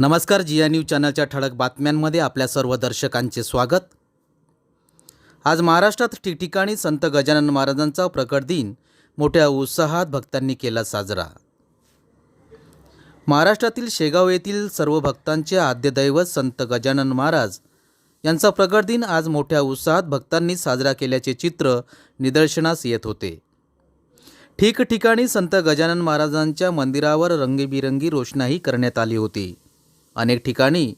नमस्कार जिया न्यूज चॅनलच्या ठळक बातम्यांमध्ये आपल्या सर्व दर्शकांचे स्वागत. आज महाराष्ट्रात ठिकठिकाणी संत गजानन महाराजांचा प्रकट दिन. मोठ्या उत्साहात भक्तांनी केला साजरा. महाराष्ट्रातील शेगाव येथील सर्व भक्तांचे आद्यदैवत संत गजानन महाराज यांचा प्रकट दिन आज मोठ्या उत्साहात भक्तांनी साजरा केल्याचे चित्र निदर्शनास येत होते. ठिकठिकाणी संत गजानन महाराजांच्या मंदिरावर रंगीबिरंगी रोषणाई करण्यात आली होती. अनेक ठिकाणी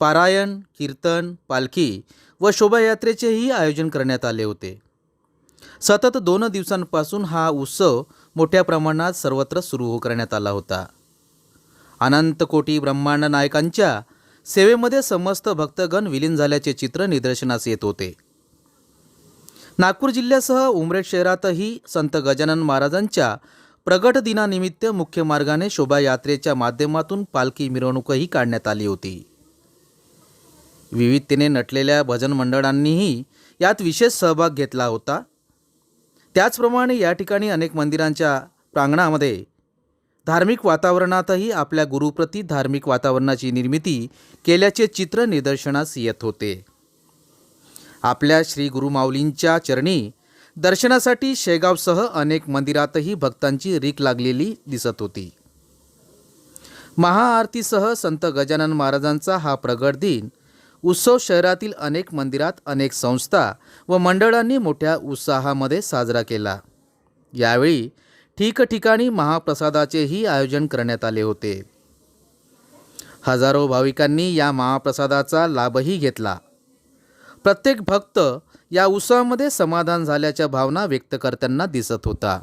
पारायण कीर्तन पालखी व शोभायात्रेचेही आयोजन करण्यात आले होते. सतत दोन दिवसांपासून हा उत्सव मोठ्या प्रमाणात सर्वत्र सुरू करण्यात आला होता. अनंत कोटी ब्रह्मांड नायकांच्या सेवेमध्ये समस्त भक्तगण विलीन झाल्याचे चित्र निदर्शनास येत होते. नागपूर जिल्ह्यासह उमरेड शहरातही संत गजानन महाराजांच्या प्रगट दिनानिमित्त मुख्य मार्गाने शोभायात्रेच्या माध्यमातून पालखी मिरवणूकही काढण्यात आली होती. विविधतेने नटलेल्या भजन मंडळांनीही यात विशेष सहभाग घेतला होता. त्याचप्रमाणे या ठिकाणी अनेक मंदिरांच्या प्रांगणामध्ये धार्मिक वातावरणातही आपल्या गुरुप्रती धार्मिक वातावरणाची निर्मिती केल्याचे चित्र निदर्शनास येत होते. आपल्या श्री गुरुमाऊलींच्या चरणी दर्शनासाठी शेगावसह अनेक मंदिरातही भक्तांची रीक लागलेली दिसत होती. महाआरतीसह संत गजानन महाराजांचा हा प्रगट दिन उत्सव शहरातील अनेक मंदिरात अनेक संस्था व मंडळांनी मोठ्या उत्साहामध्ये साजरा केला. यावेळी ठिकठिकाणी महाप्रसादाचेही आयोजन करण्यात आले होते. हजारो भाविकांनी या महाप्रसादाचा लाभही घेतला. प्रत्येक भक्त या उत्सवामध्ये समाधान झाल्याच्या भावना व्यक्त करताना दिसत होता.